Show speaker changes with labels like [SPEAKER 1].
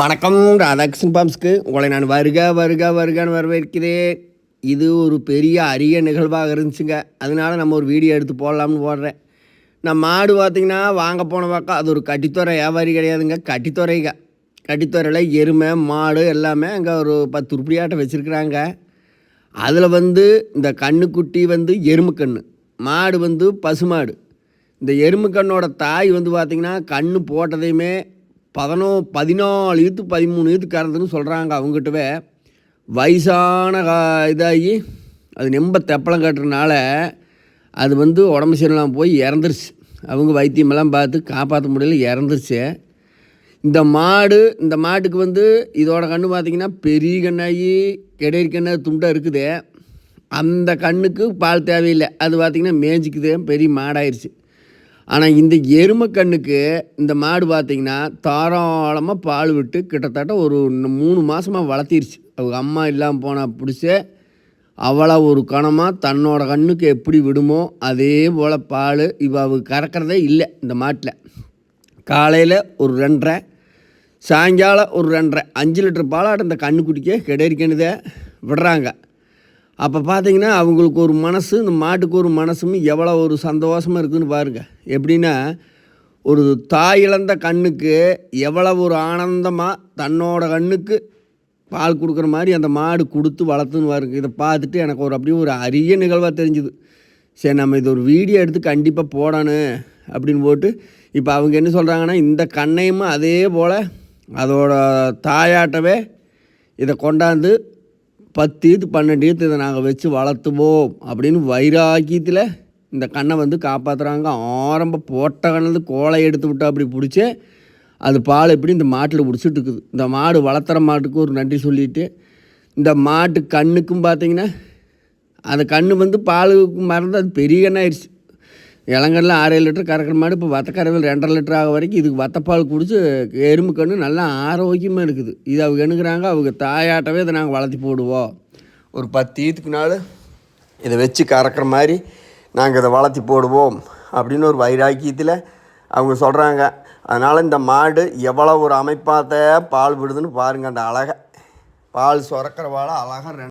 [SPEAKER 1] வணக்கம் ராதாகிருஷ்ணன் பாம்ஸ்க்கு. உங்களை நான் வருக வருக வருகன்னு வரவேற்கிறேன். இது ஒரு பெரிய அரிய நிகழ்வாக இருந்துச்சுங்க. அதனால நம்ம ஒரு வீடியோ எடுத்து போடலாம்னு போடுறேன் நான் மாடு பார்த்திங்கன்னா வாங்க போன பக்கம் அது ஒரு கட்டித்துறை வியாபாரி கிடையாதுங்க. கட்டித்துறைங்க கட்டித்துறையில் எருமை மாடு எல்லாமே அங்கே ஒரு பத்து உருப்படியாட்டம் வச்சுருக்குறாங்க. அதில் வந்து இந்த கண்ணுக்குட்டி வந்து எருமை கன்று மாடு வந்து பசுமாடு. இந்த எருமை கண்ணோட தாய் வந்து பார்த்திங்கன்னா கண்ணு போட்டதையுமே பதினோ பதினாலு ஈத்து பதிமூணு ஈத்து கறந்துன்னு சொல்கிறாங்க அவங்ககிட்டவே. வயசான கா இதாகி அது நெம்ப தெப்பலம் கட்டுறதுனால அது வந்து உடம்பு சரியில்லாமல் போய் இறந்துருச்சு. அவங்க வைத்தியமெல்லாம் பார்த்து காப்பாற்ற முடியல இறந்துருச்சு. இந்த மாடு இந்த மாட்டுக்கு வந்து இதோட கண்ணு பார்த்திங்கன்னா பெரிய கண்ணாகி கெடேரி கண்ணாக துண்டாக இருக்குது. அந்த கண்ணுக்கு பால் தேவையில்லை. அது பார்த்திங்கன்னா மேய்ஞ்சிக்குது பெரிய மாடாயிருச்சு. ஆனால் இந்த எருமை கண்ணுக்கு இந்த மாடு பார்த்திங்கன்னா தாராளமாக பால் விட்டு கிட்டத்தட்ட ஒரு இன்னும் மூணு மாதமாக வளர்த்திருச்சு. அவங்க அம்மா இல்லாமல் போனால் பிடிச்சி அவளை ஒரு கணமாக தன்னோட கண்ணுக்கு எப்படி விடுமோ அதே போல் பால் இவ அவ கறக்கிறதே இல்லை இந்த மாட்டில். காலையில் ஒரு ரெண்டரை சாயங்காலம் ஒரு ரெண்டரை அஞ்சு லிட்டர் பாலாட்டம் இந்த கண்ணுக்குட்டிக்கே கிடைக்கணுதே விடுறாங்க. அப்போ பார்த்தீங்கன்னா அவங்களுக்கு ஒரு மனசு இந்த மாட்டுக்கு ஒரு மனசும் எவ்வளோ ஒரு சந்தோஷமாக இருக்குதுன்னு பாருங்கள் எப்படின்னா ஒரு தாய் இழந்த கண்ணுக்கு எவ்வளோ ஒரு ஆனந்தமாக தன்னோட கண்ணுக்கு பால் கொடுக்குற மாதிரி அந்த மாடு கொடுத்து வளர்த்துன்னு பாருங்க. இதை பார்த்துட்டு எனக்கு ஒரு அப்படியே ஒரு அரிய நிகழ்வாக தெரிஞ்சுது. சரி நம்ம இது ஒரு வீடியோ எடுத்து கண்டிப்பாக போடணும் அப்படின்னு போட்டு இப்போ அவங்க என்ன சொல்கிறாங்கன்னா இந்த கண்ணையும் அதே போல் அதோட தாயாட்டவே இதை கொண்டாந்து பத்து ஈத்து பன்னெண்டு ஈத்து இதை நாங்கள் வச்சு வளர்த்துவோம். அப்படின்னு வைராக்கியத்தில் இந்த கண்ணை வந்து காப்பாற்றுறாங்க ஆரம்ப போட்ட கண்ணது கோலை எடுத்து விட்டு அப்படி பிடிச்சி அது பால் எப்படி இந்த மாட்டில் பிடிச்சிட்டு இருக்குது. இந்த மாடு வளர்த்துற மாட்டுக்கு ஒரு நன்றி சொல்லிட்டு இந்த மாட்டு கண்ணுக்கும் பார்த்தீங்கன்னா அந்த கண்ணு வந்து பால் மறந்து அது பெரிய கண்ணாயிருச்சு. இளங்கல்ல ஆறு ஏழு லிட்டர் கறக்கிற மாதிரி இப்போ வத்தக்கறவில் ரெண்டரை லிட்டர் ஆக வரைக்கும் இதுக்கு வத்தப்பால் குடிச்சு எறும்பு கண்ணு நல்லா ஆரோக்கியமாக இருக்குது. இது அவங்க என்னங்கிறாங்க அவங்க தாயாட்டவே இதை நாங்கள் வளர்த்தி போடுவோம். ஒரு பத்து ஈத்துக்கு நாள் இதை வச்சு கறக்கிற மாதிரி நாங்கள் இதை வளர்த்தி போடுவோம் அப்படின்னு ஒரு வைராக்கியத்தில் அவங்க சொல்கிறாங்க அதனால் இந்த மாடு எவ்வளோ ஒரு அமைப்பாத்த பால் விடுதுன்னு பாருங்கள் அந்த அழகை. பால் சுரக்கிற வாழை அழகாக ரெண்டு